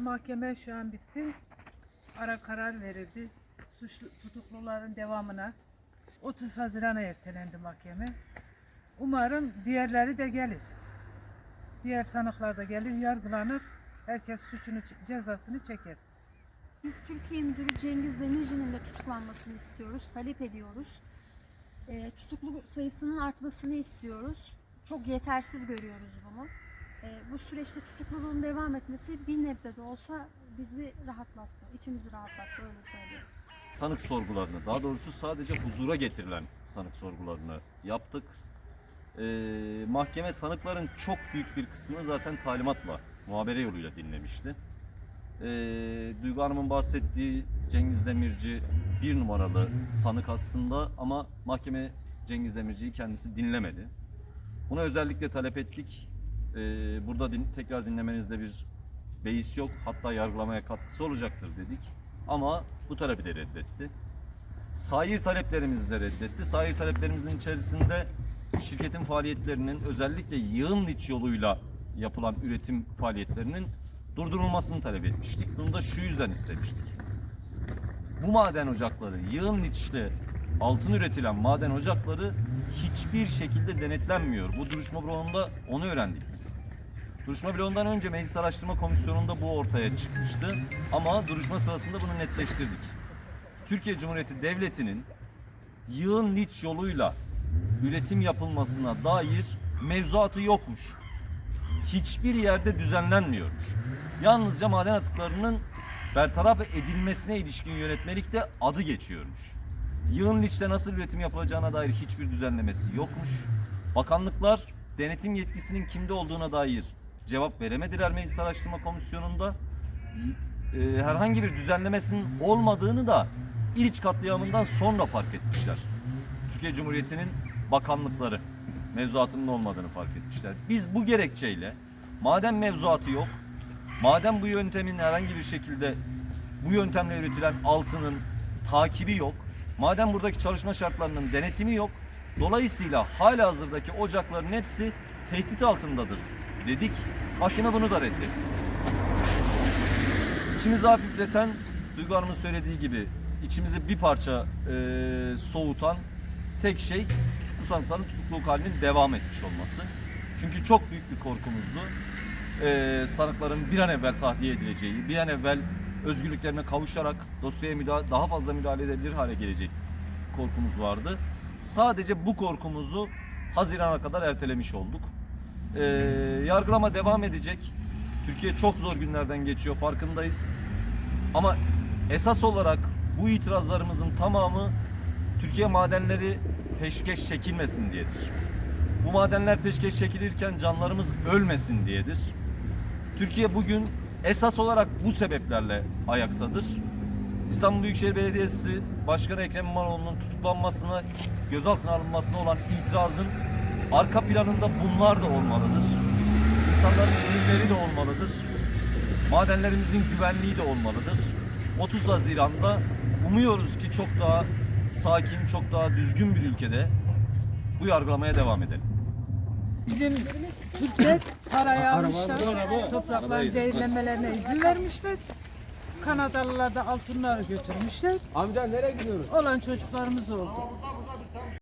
mahkeme şu an bitti. Ara karar verildi. Suçlu tutukluların devamına 30 Haziran'a ertelendi mahkeme. Umarım diğerleri de gelir. Diğer sanıklar da gelir, yargılanır. Herkes suçunu, cezasını çeker. Biz Türkiye Müdürü Cengiz Demirci'nin de tutuklanmasını istiyoruz, talep ediyoruz. Ee, tutuklu sayısının artmasını istiyoruz. Çok yetersiz görüyoruz bunu. Ee, bu süreçte tutukluluğun devam etmesi bir nebze de olsa bizi rahatlattı, içimizi rahatlattı öyle söyleyeyim. sanık sorgularını, daha doğrusu sadece huzura getirilen sanık sorgularını yaptık. Ee, mahkeme sanıkların çok büyük bir kısmını zaten talimatla, muhabere yoluyla dinlemişti. Ee, Duygu Hanım'ın bahsettiği Cengiz Demirci bir numaralı sanık aslında ama mahkeme Cengiz Demirci'yi kendisi dinlemedi. Bunu özellikle talep ettik. Ee, burada din- tekrar dinlemenizde bir beis yok. Hatta yargılamaya katkısı olacaktır dedik. Ama bu talebi de reddetti. Sair taleplerimizi de reddetti. Sair taleplerimizin içerisinde şirketin faaliyetlerinin özellikle yığın liç yoluyla yapılan üretim faaliyetlerinin durdurulmasını talep etmiştik. Bunu da şu yüzden istemiştik. Bu maden ocakları, yığın liçle altın üretilen maden ocakları hiçbir şekilde denetlenmiyor. Bu duruşma bloğunda onu öğrendik biz. Duruşma bloğundan önce Meclis Araştırma Komisyonu'nda bu ortaya çıkmıştı. Ama duruşma sırasında bunu netleştirdik. Türkiye Cumhuriyeti Devleti'nin yığın liç yoluyla üretim yapılmasına dair mevzuatı yokmuş. Hiçbir yerde düzenlenmiyormuş. Yalnızca maden atıklarının bertaraf edilmesine ilişkin yönetmelikte adı geçiyormuş. Yığın liçte nasıl üretim yapılacağına dair hiçbir düzenlemesi yokmuş. Bakanlıklar denetim yetkisinin kimde olduğuna dair cevap veremediler Meclis Araştırma Komisyonu'nda. E, herhangi bir düzenlemesinin olmadığını da İliç katliamından sonra fark etmişler. Türkiye Cumhuriyeti'nin bakanlıkları mevzuatının olmadığını fark etmişler. Biz bu gerekçeyle madem mevzuatı yok, madem bu yöntemin herhangi bir şekilde bu yöntemle üretilen altının takibi yok, madem buradaki çalışma şartlarının denetimi yok, dolayısıyla hala hazırdaki ocakların hepsi tehdit altındadır dedik. Mahkeme bunu da reddetti. İçimizi hafifleten Duygu Hanım'ın söylediği gibi içimizi bir parça e, soğutan tek şey tutuklu sanıkların tutukluluk halinin devam etmiş olması. Çünkü çok büyük bir korkumuzdu. E, sanıkların bir an evvel tahliye edileceği, bir an evvel özgürlüklerine kavuşarak dosyaya müdahale, daha fazla müdahale edebilir hale gelecek korkumuz vardı. Sadece bu korkumuzu Haziran'a kadar ertelemiş olduk. E, yargılama devam edecek. Türkiye çok zor günlerden geçiyor farkındayız. Ama esas olarak bu itirazlarımızın tamamı Türkiye madenleri peşkeş çekilmesin diyedir. Bu madenler peşkeş çekilirken canlarımız ölmesin diyedir. Türkiye bugün esas olarak bu sebeplerle ayaktadır. İstanbul Büyükşehir Belediyesi Başkanı Ekrem İmamoğlu'nun tutuklanmasına, gözaltına alınmasına olan itirazın arka planında bunlar da olmalıdır. İnsanların ölümleri de olmalıdır. Madenlerimizin güvenliği de olmalıdır. 30 Haziran'da umuyoruz ki çok daha sakin, çok daha düzgün bir ülkede bu yargılamaya devam edelim. Bizim Türkler parayı almışlar, toprakların zehirlenmelerine izin vermişler. Kanadalılar da altınları götürmüşler. Amca nereye gidiyoruz? Olan çocuklarımız oldu.